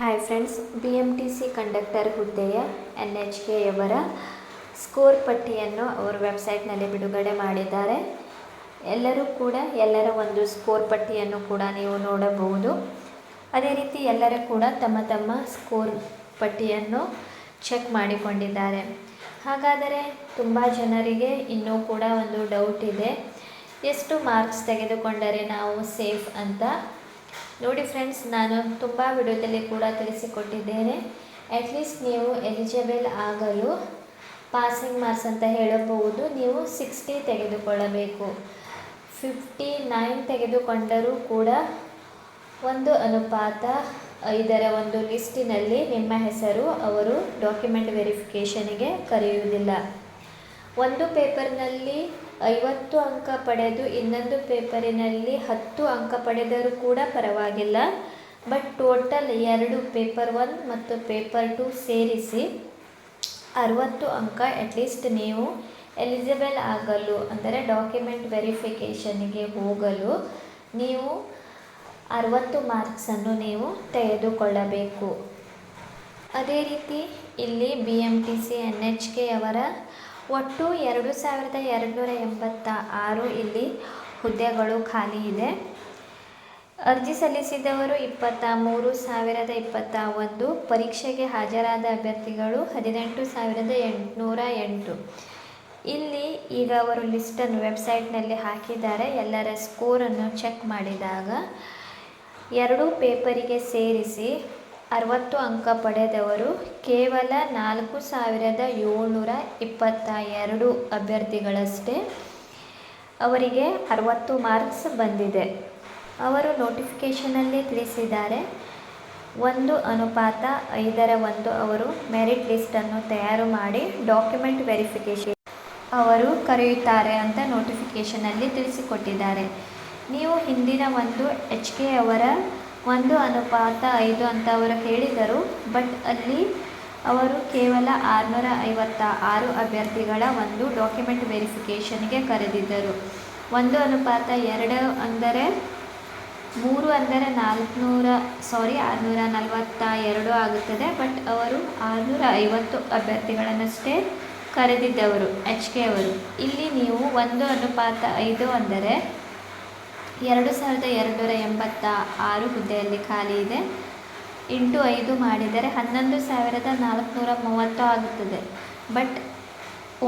Hi friends B M T C conductor ಹುದ್ದೆಯ N H ಕೆಯವರ score ಪಟ್ಟಿಯನ್ನು ಅವರು ವೆಬ್ಸೈಟ್ನಲ್ಲಿ ಬಿಡುಗಡೆ ಮಾಡಿದ್ದಾರೆ. ಎಲ್ಲರೂ ಕೂಡ ಎಲ್ಲರ ಒಂದು ಸ್ಕೋರ್ ಪಟ್ಟಿಯನ್ನು ಕೂಡ ನೀವು ನೋಡಬಹುದು. ಅದೇ ರೀತಿ ಎಲ್ಲರೂ ಕೂಡ ತಮ್ಮ ತಮ್ಮ ಸ್ಕೋರ್ ಪಟ್ಟಿಯನ್ನು ಚೆಕ್ ಮಾಡಿಕೊಂಡಿದ್ದಾರೆ. ಹಾಗಾದರೆ ತುಂಬ ಜನರಿಗೆ ಇನ್ನೂ ಕೂಡ ಒಂದು ಡೌಟ್ ಇದೆ. ಎಷ್ಟು ಮಾರ್ಕ್ಸ್ ತೆಗೆದುಕೊಂಡರೆ ನಾವು ಸೇಫ್ ಅಂತ ನೋಡಿ ಫ್ರೆಂಡ್ಸ್ ನಾನು ತುಂಬ ವಿಡಿಯೋದಲ್ಲಿ ಕೂಡ ತಿಳಿಸಿಕೊಟ್ಟಿದ್ದೇನೆ. ಅಟ್ಲೀಸ್ಟ್ ನೀವು ಎಲಿಜಿಬಲ್ ಆಗಲು ಪಾಸಿಂಗ್ ಮಾರ್ಕ್ಸ್ ಅಂತ ಹೇಳಬಹುದು. ನೀವು ಸಿಕ್ಸ್ಟಿ ತೆಗೆದುಕೊಳ್ಳಬೇಕು. ಫಿಫ್ಟಿ ನೈನ್ ತೆಗೆದುಕೊಂಡರೂ ಕೂಡ ಒಂದು ಅನುಪಾತ, ಇದರ ಒಂದು ಲಿಸ್ಟಿನಲ್ಲಿ ನಿಮ್ಮ ಹೆಸರು, ಅವರು ಡಾಕ್ಯುಮೆಂಟ್ ವೆರಿಫಿಕೇಷನಿಗೆ ಕರೆಯುವುದಿಲ್ಲ. ಒಂದು ಪೇಪರ್ನಲ್ಲಿ ಐವತ್ತು ಅಂಕ ಪಡೆದು ಇನ್ನೊಂದು ಪೇಪರಿನಲ್ಲಿ ಹತ್ತು ಅಂಕ ಪಡೆದರೂ ಕೂಡ ಪರವಾಗಿಲ್ಲ. ಬಟ್ ಟೋಟಲ್ ಎರಡು ಪೇಪರ್ ಒನ್ ಮತ್ತು ಪೇಪರ್ ಟು ಸೇರಿಸಿ ಅರುವತ್ತು ಅಂಕ ಅಟ್ಲೀಸ್ಟ್ ನೀವು ಎಲಿಜಿಬಲ್ ಆಗಲು, ಅಂದರೆ ಡಾಕ್ಯುಮೆಂಟ್ ವೆರಿಫಿಕೇಷನ್ಗೆ ಹೋಗಲು ನೀವು ಅರುವತ್ತು ಮಾರ್ಕ್ಸನ್ನು ನೀವು ತೆಗೆದುಕೊಳ್ಳಬೇಕು. ಅದೇ ರೀತಿ ಇಲ್ಲಿ B M T C N H K ಅವರ ಒಟ್ಟು ಎರಡು ಸಾವಿರದ ಎರಡುನೂರ ಎಂಬತ್ತ ಆರು ಇಲ್ಲಿ ಹುದ್ದೆಗಳು ಖಾಲಿ ಇದೆ. ಅರ್ಜಿ ಸಲ್ಲಿಸಿದವರು ಇಪ್ಪತ್ತ ಮೂರು ಸಾವಿರದ ಇಪ್ಪತ್ತ ಒಂದು, ಪರೀಕ್ಷೆಗೆ ಹಾಜರಾದ ಅಭ್ಯರ್ಥಿಗಳು ಹದಿನೆಂಟು ಸಾವಿರದ ಎಂಟುನೂರ ಎಂಟು. ಇಲ್ಲಿ ಈಗ ಅವರು ಲಿಸ್ಟನ್ನು ವೆಬ್ಸೈಟ್ನಲ್ಲಿ ಹಾಕಿದ್ದಾರೆ. ಎಲ್ಲರ ಸ್ಕೋರನ್ನು ಚೆಕ್ ಮಾಡಿದಾಗ ಎರಡೂ ಪೇಪರಿಗೆ ಸೇರಿಸಿ ಅರವತ್ತು ಅಂಕ ಪಡೆದವರು ಕೇವಲ ನಾಲ್ಕು ಸಾವಿರದ ಏಳ್ನೂರ ಇಪ್ಪತ್ತ ಎರಡು ಅಭ್ಯರ್ಥಿಗಳಷ್ಟೇ. ಅವರಿಗೆ ಅರವತ್ತು ಮಾರ್ಕ್ಸ್ ಬಂದಿದೆ. ಅವರು ನೋಟಿಫಿಕೇಷನಲ್ಲಿ ತಿಳಿಸಿದ್ದಾರೆ, ಒಂದು ಅನುಪಾತ ಐದರ ಒಂದು ಅವರು ಮೆರಿಟ್ ಲಿಸ್ಟನ್ನು ತಯಾರು ಮಾಡಿ ಡಾಕ್ಯುಮೆಂಟ್ ವೆರಿಫಿಕೇಷನ್ ಅವರು ಕರೆಯುತ್ತಾರೆ ಅಂತ ನೋಟಿಫಿಕೇಷನಲ್ಲಿ ತಿಳಿಸಿಕೊಟ್ಟಿದ್ದಾರೆ. ನೀವು ಹಿಂದಿನ ಒಂದು ಎಚ್ ಕೆ ಅವರ ಒಂದು ಅನುಪಾತ ಐದು ಅಂತ ಅವರು ಹೇಳಿದರು, ಬಟ್ ಅಲ್ಲಿ ಅವರು ಕೇವಲ ಆರುನೂರ ಐವತ್ತ ಆರು ಅಭ್ಯರ್ಥಿಗಳ ಒಂದು ಡಾಕ್ಯುಮೆಂಟ್ ವೆರಿಫಿಕೇಷನ್ಗೆ ಕರೆದಿದ್ದರು. ಒಂದು ಅನುಪಾತ ಎರಡು ಅಂದರೆ ಮೂರು ಅಂದರೆ ನಾಲ್ಕುನೂರ ಸಾರಿ ಆರುನೂರ ನಲವತ್ತ ಎರಡು ಆಗುತ್ತದೆ, ಬಟ್ ಅವರು ಆರುನೂರ ಐವತ್ತು ಅಭ್ಯರ್ಥಿಗಳನ್ನಷ್ಟೇ ಕರೆದಿದ್ದವರು ಎಚ್ ಕೆ ಅವರು. ಇಲ್ಲಿ ನೀವು ಒಂದು ಅನುಪಾತ ಐದು ಅಂದರೆ ಎರಡು ಸಾವಿರದ ಎರಡುನೂರ ಎಂಬತ್ತ ಆರು ಹುದ್ದೆಯಲ್ಲಿ ಖಾಲಿ ಇದೆ. ಇಂಟು ಐದು ಮಾಡಿದರೆ ಹನ್ನೊಂದು ಸಾವಿರದ ನಾಲ್ಕುನೂರ ಮೂವತ್ತು ಆಗುತ್ತದೆ. ಬಟ್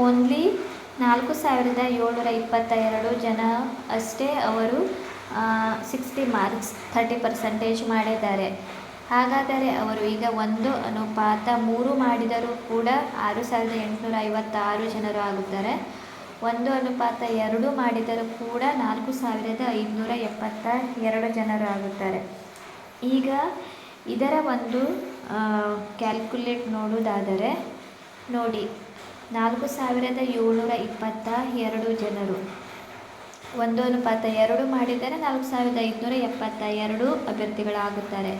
ಓನ್ಲಿ ನಾಲ್ಕು ಸಾವಿರದ ಏಳ್ನೂರ ಇಪ್ಪತ್ತ ಎರಡು ಜನ ಅಷ್ಟೇ ಅವರು ಸಿಕ್ಸ್ಟಿ ಮಾರ್ಕ್ಸ್ ಥರ್ಟಿ ಪರ್ಸೆಂಟೇಜ್ ಮಾಡಿದ್ದಾರೆ. ಹಾಗಾದರೆ ಅವರು ಈಗ ಒಂದು ಅನುಪಾತ ಮೂರು ಮಾಡಿದರೂ ಕೂಡ ಆರು ಸಾವಿರದ ಎಂಟುನೂರ ಐವತ್ತಾರು ಜನರು ಆಗುತ್ತಾರೆ. ಒಂದು ಅನುಪಾತ ಎರಡು ಮಾಡಿದರೂ ಕೂಡ ನಾಲ್ಕು ಸಾವಿರದ ಐದುನೂರ ಎಪ್ಪತ್ತ ಎರಡು ಜನರು ಆಗುತ್ತಾರೆ. ಈಗ ಇದರ ಒಂದು ಕ್ಯಾಲ್ಕುಲೇಟ್ ನೋಡುವುದಾದರೆ ನೋಡಿ, ನಾಲ್ಕು ಸಾವಿರದ ಏಳ್ನೂರ ಇಪ್ಪತ್ತ ಎರಡು ಜನರು. ಒಂದು ಅನುಪಾತ ಎರಡು ಮಾಡಿದರೆ ನಾಲ್ಕು ಸಾವಿರದ ಐದುನೂರ ಎಪ್ಪತ್ತ ಎರಡು ಅಭ್ಯರ್ಥಿಗಳಾಗುತ್ತಾರೆ.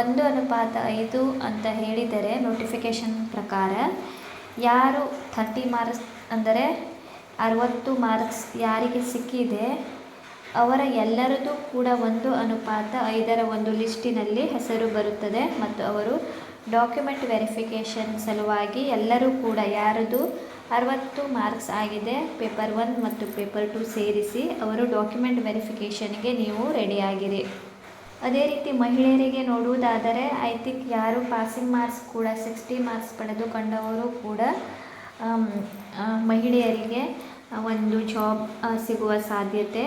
ಒಂದು ಅನುಪಾತ ಐದು ಅಂತ ಹೇಳಿದರೆ ನೋಟಿಫಿಕೇಷನ್ ಪ್ರಕಾರ ಯಾರು ಥರ್ಟಿ ಮಾರ್ಕ್ಸ್ ಅಂದರೆ ಅರವತ್ತು ಮಾರ್ಕ್ಸ್ ಯಾರಿಗೆ ಸಿಕ್ಕಿದೆ, ಅವರ ಎಲ್ಲರದ್ದು ಕೂಡ ಒಂದು ಅನುಪಾತ ಐದರ ಒಂದು ಲಿಸ್ಟಿನಲ್ಲಿ ಹೆಸರು ಬರುತ್ತದೆ ಮತ್ತು ಅವರು ಡಾಕ್ಯುಮೆಂಟ್ ವೆರಿಫಿಕೇಷನ್ ಸಲುವಾಗಿ ಎಲ್ಲರೂ ಕೂಡ ಯಾರದು ಅರವತ್ತು ಮಾರ್ಕ್ಸ್ ಆಗಿದೆ, ಪೇಪರ್ ಒನ್ ಮತ್ತು ಪೇಪರ್ ಟು ಸೇರಿಸಿ ಅವರು ಡಾಕ್ಯುಮೆಂಟ್ ವೆರಿಫಿಕೇಷನ್ಗೆ ನೀವು ರೆಡಿಯಾಗಿರಿ. ಅದೇ ರೀತಿ ಮಹಿಳೆಯರಿಗೆ ನೋಡುವುದಾದರೆ ಐ ಥಿಂಕ್ ಯಾರು ಪಾಸಿಂಗ್ ಮಾರ್ಕ್ಸ್ ಕೂಡ ಸಿಕ್ಸ್ಟಿ ಮಾರ್ಕ್ಸ್ ಪಡೆದುಕೊಂಡವರು ಕೂಡ ಮಹಿಳೆಯರಿಗೆ ಒಂದು ಜಾಬ್ ಸಿಗುವ ಸಾಧ್ಯತೆ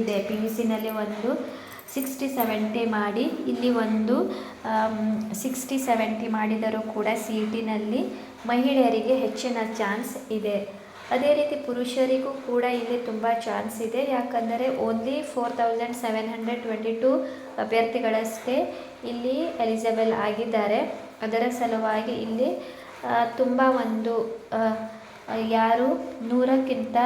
ಇದೆ. ಪಿ ಯು ಸಿನಲ್ಲಿ ಒಂದು ಸಿಕ್ಸ್ಟಿ ಸೆವೆಂಟಿ ಮಾಡಿ, ಇಲ್ಲಿ ಒಂದು ಸಿಕ್ಸ್ಟಿ ಸೆವೆಂಟಿ ಮಾಡಿದರೂ ಕೂಡ ಸಿ ಟಿನಲ್ಲಿ ಮಹಿಳೆಯರಿಗೆ ಹೆಚ್ಚಿನ ಚಾನ್ಸ್ ಇದೆ. ಅದೇ ರೀತಿ ಪುರುಷರಿಗೂ ಕೂಡ ಇಲ್ಲಿ ತುಂಬ ಚಾನ್ಸ್ ಇದೆ. ಯಾಕಂದರೆ only four thousand seven hundred twenty two ಅಭ್ಯರ್ಥಿಗಳಷ್ಟೇ ಇಲ್ಲಿ ಎಲಿಜಿಬಲ್ ಆಗಿದ್ದಾರೆ. ಅದರ ಸಲುವಾಗಿ ಇಲ್ಲಿ ತುಂಬ ಒಂದು ಯಾರು? ನೂರಕ್ಕಿಂತ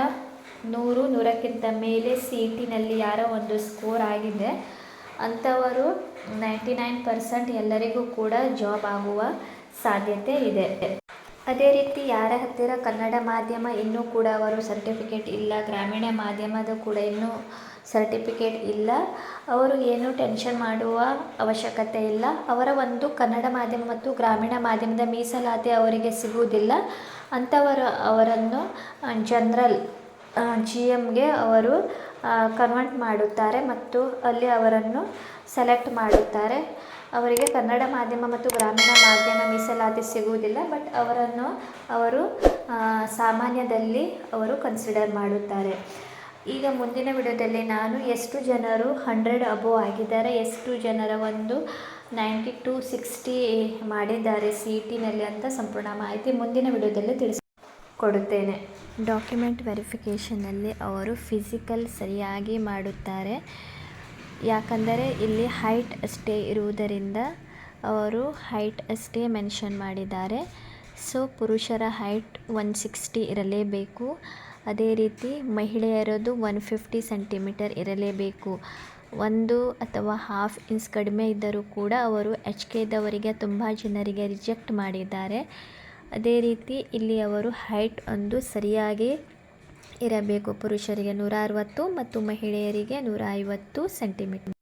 ನೂರು, ನೂರಕ್ಕಿಂತ ಮೇಲೆ ಸಿ ಇ ಟಿನಲ್ಲಿ ಯಾರೋ ಒಂದು ಸ್ಕೋರ್ ಆಗಿದೆ. ಅಂಥವರು ನೈಂಟಿ ನೈನ್ ಪರ್ಸೆಂಟ್ ಎಲ್ಲರಿಗೂ ಕೂಡ ಜಾಬ್ ಆಗುವ ಸಾಧ್ಯತೆ ಇದೆ. ಅದೇ ರೀತಿ ಯಾರ ಹತ್ತಿರ ಕನ್ನಡ ಮಾಧ್ಯಮ ಇನ್ನೂ ಕೂಡ ಅವರು ಸರ್ಟಿಫಿಕೇಟ್ ಇಲ್ಲ, ಗ್ರಾಮೀಣ ಮಾಧ್ಯಮದ ಕೂಡ ಇನ್ನೂ ಸರ್ಟಿಫಿಕೇಟ್ ಇಲ್ಲ, ಅವರು ಏನು ಟೆನ್ಷನ್ ಮಾಡುವ ಅವಶ್ಯಕತೆ ಇಲ್ಲ. ಅವರ ಒಂದು ಕನ್ನಡ ಮಾಧ್ಯಮ ಮತ್ತು ಗ್ರಾಮೀಣ ಮಾಧ್ಯಮದ ಮೀಸಲಾತಿ ಅವರಿಗೆ ಸಿಗುವುದಿಲ್ಲ. ಅಂಥವರ ಅವರನ್ನು ಜನರಲ್ ಜಿ ಎಮ್ಗೆ ಅವರು ಕನ್ವರ್ಟ್ ಮಾಡುತ್ತಾರೆ ಮತ್ತು ಅಲ್ಲಿ ಅವರನ್ನು ಸೆಲೆಕ್ಟ್ ಮಾಡುತ್ತಾರೆ. ಅವರಿಗೆ ಕನ್ನಡ ಮಾಧ್ಯಮ ಮತ್ತು ಗ್ರಾಮೀಣ ಮಾಧ್ಯಮ ಮೀಸಲಾತಿ ಸಿಗುವುದಿಲ್ಲ ಬಟ್ ಅವರನ್ನು ಅವರು ಸಾಮಾನ್ಯದಲ್ಲಿ ಅವರು ಕನ್ಸಿಡರ್ ಮಾಡುತ್ತಾರೆ. ಈಗ ಮುಂದಿನ ವಿಡಿಯೋದಲ್ಲಿ ನಾನು ಎಷ್ಟು ಜನರು ಹಂಡ್ರೆಡ್ ಅಬೋವ್ ಆಗಿದ್ದಾರೆ, ಎಷ್ಟು ಜನರ ಒಂದು ನೈಂಟಿ ಟು ಸಿಕ್ಸ್ಟಿ ಮಾಡಿದ್ದಾರೆ ಸಿ ಇ ಟಿನಲ್ಲಿ ಅಂತ ಸಂಪೂರ್ಣ ಮಾಹಿತಿ ಮುಂದಿನ ವಿಡಿಯೋದಲ್ಲಿ ತಿಳಿಸಿ, ಕೊಡುತ್ತೇನೆ. ಡಾಕ್ಯುಮೆಂಟ್ ವೆರಿಫಿಕೇಷನಲ್ಲಿ ಅವರು ಫಿಸಿಕಲ್ ಸರಿಯಾಗಿ ಮಾಡುತ್ತಾರೆ. ಯಾಕಂದರೆ ಇಲ್ಲಿ ಹೈಟ್ ಅಷ್ಟೇ ಇರುವುದರಿಂದ ಅವರು ಹೈಟ್ ಅಷ್ಟೇ ಮೆನ್ಷನ್ ಮಾಡಿದ್ದಾರೆ. ಸೊ, ಪುರುಷರ ಹೈಟ್ ಒನ್ ಸಿಕ್ಸ್ಟಿ ಇರಲೇಬೇಕು. ಅದೇ ರೀತಿ ಮಹಿಳೆಯರದು ಒನ್ ಫಿಫ್ಟಿ ಸೆಂಟಿಮೀಟರ್ ಇರಲೇಬೇಕು. ಒಂದು ಅಥವಾ ಹಾಫ್ ಇಂಚ್ ಕಡಿಮೆ ಇದ್ದರೂ ಕೂಡ ಅವರು ಎಚ್ ಕೆದವರಿಗೆ ತುಂಬ ಜನರಿಗೆ ರಿಜೆಕ್ಟ್ ಮಾಡಿದ್ದಾರೆ. ಅದೇ ರೀತಿ ಇಲ್ಲಿ ಅವರು ಹೈಟ್ ಒಂದು ಸರಿಯಾಗಿ ಇರಬೇಕು. ಪುರುಷರಿಗೆ ನೂರ ಅರವತ್ತು ಮತ್ತು ಮಹಿಳೆಯರಿಗೆ ನೂರ ಐವತ್ತು ಸೆಂಟಿಮೀಟರ್.